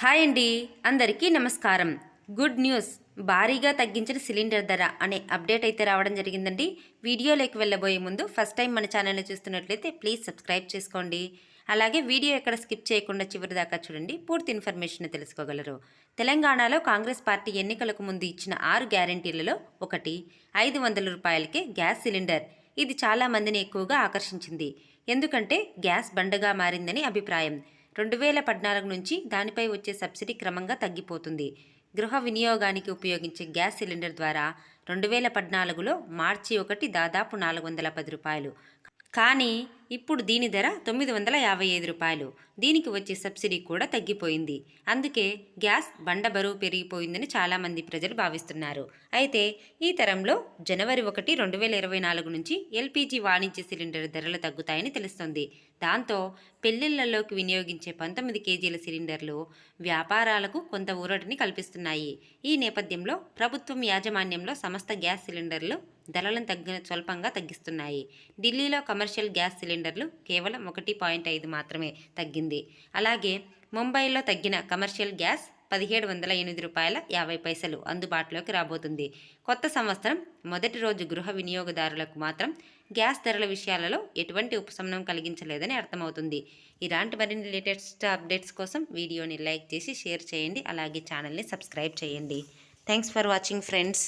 Hi అండి. అందరికీ నమస్కారం. Good news. భారీగా తగ్గించిన సిలిండర్ ధర అనే అప్డేట్ అయితే రావడం జరిగిందండి. వీడియోలోకి వెళ్ళబోయే ముందు ఫస్ట్ టైం మన ఛానల్ని చూస్తున్నట్లయితే ప్లీజ్ సబ్స్క్రైబ్ చేసుకోండి. అలాగే వీడియో ఎక్కడ స్కిప్ చేయకుండా చివరి దాకా చూడండి. పూర్తి ఇన్ఫర్మేషన్ తెలుసుకోగలరు. తెలంగాణలో కాంగ్రెస్ పార్టీ ఎన్నికలకు ముందు ఇచ్చిన ఆరు గ్యారంటీలలో ఒకటి. ఐదు వందల రూపాయలకే గ్యాస్ సిలిండర్. ఇది చాలా మందిని ఎక్కువగా ఆకర్షించింది. ఎందుకంటే గ్యాస్ బండగా మారిందని అభిప్రాయం. రెండు వేల పద్నాలుగు నుంచి దానిపై వచ్చే సబ్సిడీ క్రమంగా తగ్గిపోతుంది. గృహ వినియోగానికి ఉపయోగించే గ్యాస్ సిలిండర్ ద్వారా రెండు వేల పద్నాలుగులో మార్చి ఒకటి దాదాపు నాలుగు వందల పది రూపాయలు. కానీ ఇప్పుడు దీని ధర తొమ్మిది వందల యాభై ఐదు రూపాయలు. దీనికి వచ్చే సబ్సిడీ కూడా తగ్గిపోయింది. అందుకే గ్యాస్ బండ బరువు పెరిగిపోయిందని చాలామంది ప్రజలు భావిస్తున్నారు. అయితే ఈ తరంలో జనవరి ఒకటి రెండు వేల ఇరవై నాలుగు నుంచి ఎల్పిజి వాణిజ్య సిలిండర్ ధరలు తగ్గుతాయని తెలుస్తుంది. దాంతో పెళ్ళిళ్ళలోకి వినియోగించే పంతొమ్మిది కేజీల సిలిండర్లు వ్యాపారాలకు కొంత ఊరటిని కల్పిస్తున్నాయి. ఈ నేపథ్యంలో ప్రభుత్వం యాజమాన్యంలో సమస్త గ్యాస్ సిలిండర్లు ధరలను తగ్గి స్వల్పంగా తగ్గిస్తున్నాయి. ఢిల్లీలో కమర్షియల్ గ్యాస్ సిలిండర్ సిలిండర్లు కేవలం ఒకటి పాయింట్ ఐదు మాత్రమే తగ్గింది. అలాగే ముంబైలో తగ్గిన కమర్షియల్ గ్యాస్ పదిహేడు వందల ఎనిమిది రూపాయల యాభై పైసలు అందుబాటులోకి రాబోతుంది. కొత్త సంవత్సరం మొదటి రోజు గృహ వినియోగదారులకు మాత్రం గ్యాస్ ధరల విషయాలలో ఎటువంటి ఉపశమనం కలిగించలేదని అర్థమవుతుంది. ఇలాంటి మరిన్ని లేటెస్ట్ అప్డేట్స్ కోసం వీడియోని లైక్ చేసి షేర్ చేయండి. అలాగే ఛానల్ని సబ్స్క్రైబ్ చేయండి. Thanks for watching friends.